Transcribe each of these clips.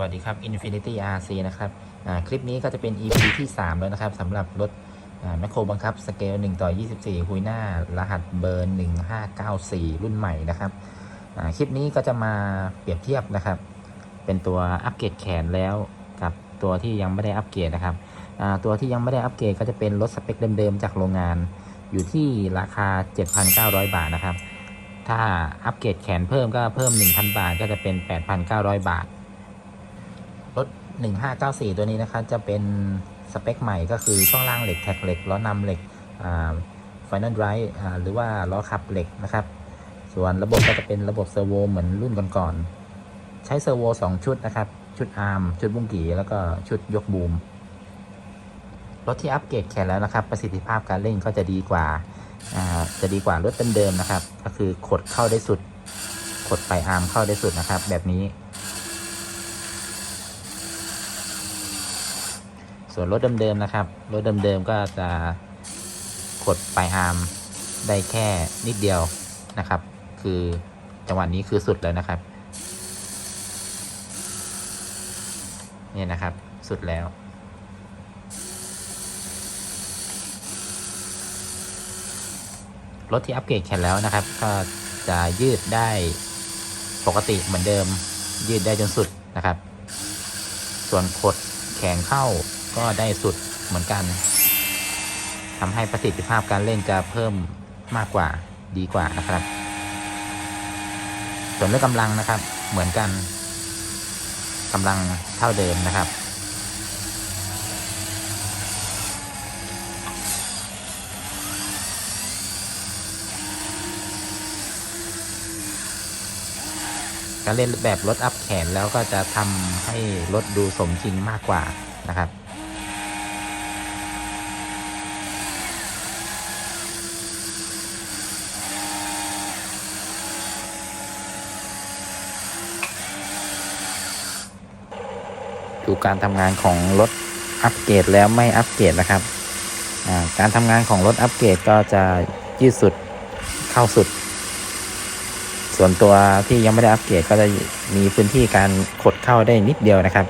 วัสดีครับ Infinity RC นะครับคลิปนี้ก็จะเป็น EP ที่ 3 แล้วนะครับสำหรับรถแมคโครบังคับ สเกล 1 ต่อ 24คุยหน้ารหัสเบอร์ 1594 รุ่นใหม่นะครับคลิปนี้ก็จะมาเปรียบเทียบนะครับ เป็นตัวอัปเกรดแขนแล้วกับตัวที่ยังไม่ได้อัปเกรดนะครับตัวที่ยังไม่ได้อัปเกรดก็จะเป็นรถสเปคเดิมๆจากโรงงาน อยู่ที่ราคา 7,900 บาทนะครับถ้าอัปเกรดแขนเพิ่มก็เพิ่ม 1,000 บาทก็จะเป็น 8,900 บาท รถ 1594 ตัวนี้นะครับจะเป็นสเปคใหม่ก็คือช่วงล่างเหล็กแท็กเหล็กล้อนำเหล็กไฟนอลไดรฟ์หรือว่าล้อขับเหล็กนะครับ ส่วนระบบก็จะเป็นระบบเซอร์โวเหมือนรุ่นก่อนๆใช้เซอร์โว2 ชุดนะครับ ชุดอาร์มชุดบุ้งกี่แล้วก็ชุดยกบูมรถที่อัปเกรดแขนแล้วนะครับ ประสิทธิภาพการเร่งก็จะดีกว่าอ่าจะดีกว่ารถเดิมๆนะครับ ก็คือขดเข้าได้สุด ขดไปอาร์มเข้าได้สุดนะครับ แบบนี้ ส่วนรถเดิมๆนะครับ รถเดิมๆก็จะขดปลายอาร์มได้แค่นิดเดียวนะครับ คือจังหวะนี้คือสุดแล้วนะครับนี่นะครับสุดแล้ว รถที่อัปเกรดแขนแล้วนะครับ ก็จะยืดได้ปกติเหมือนเดิม ยืดได้จนสุดนะครับ ส่วนขดแขนเข้า ก็ได้สุดเหมือนกันทำให้ประสิทธิภาพการเล่นจะเพิ่มมากกว่าดีกว่านะครับ ส่วนเรื่องกำลังนะครับ เหมือนกันกำลังเท่าเดิมนะครับ การเล่นแบบรถอัพแขนแล้วก็จะทำให้รถดูสมจริงมากกว่านะครับ ดูการทำงานของรถอัปเกรดแล้วไม่อัปเกรดนะครับ การทำงานของรถอัปเกรดก็จะยืดสุดเข้าสุด ส่วนตัวที่ยังไม่ได้อัปเกรดก็จะมีพื้นที่การขดเข้าได้นิดเดียวนะครับ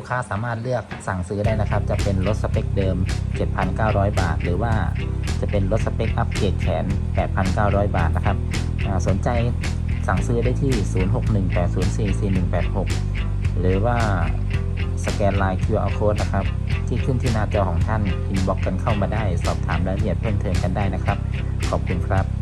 ลูกค้าสามารถเลือกสั่งซื้อได้นะครับ จะเป็นรถสเปคเดิม 7,900 บาท หรือว่าจะเป็นรถสเปคอัปเกรดแขน 8,900 บาทนะครับสนใจสั่งซื้อได้ที่ 0618044186 หรือว่าสแกนไลน์ QR code นะครับ ที่ขึ้นที่หน้าจอของท่านอินบ็อกกันเข้ามาได้ สอบถามรายละเอียดเพิ่มเติมกันได้นะครับ ขอบคุณครับ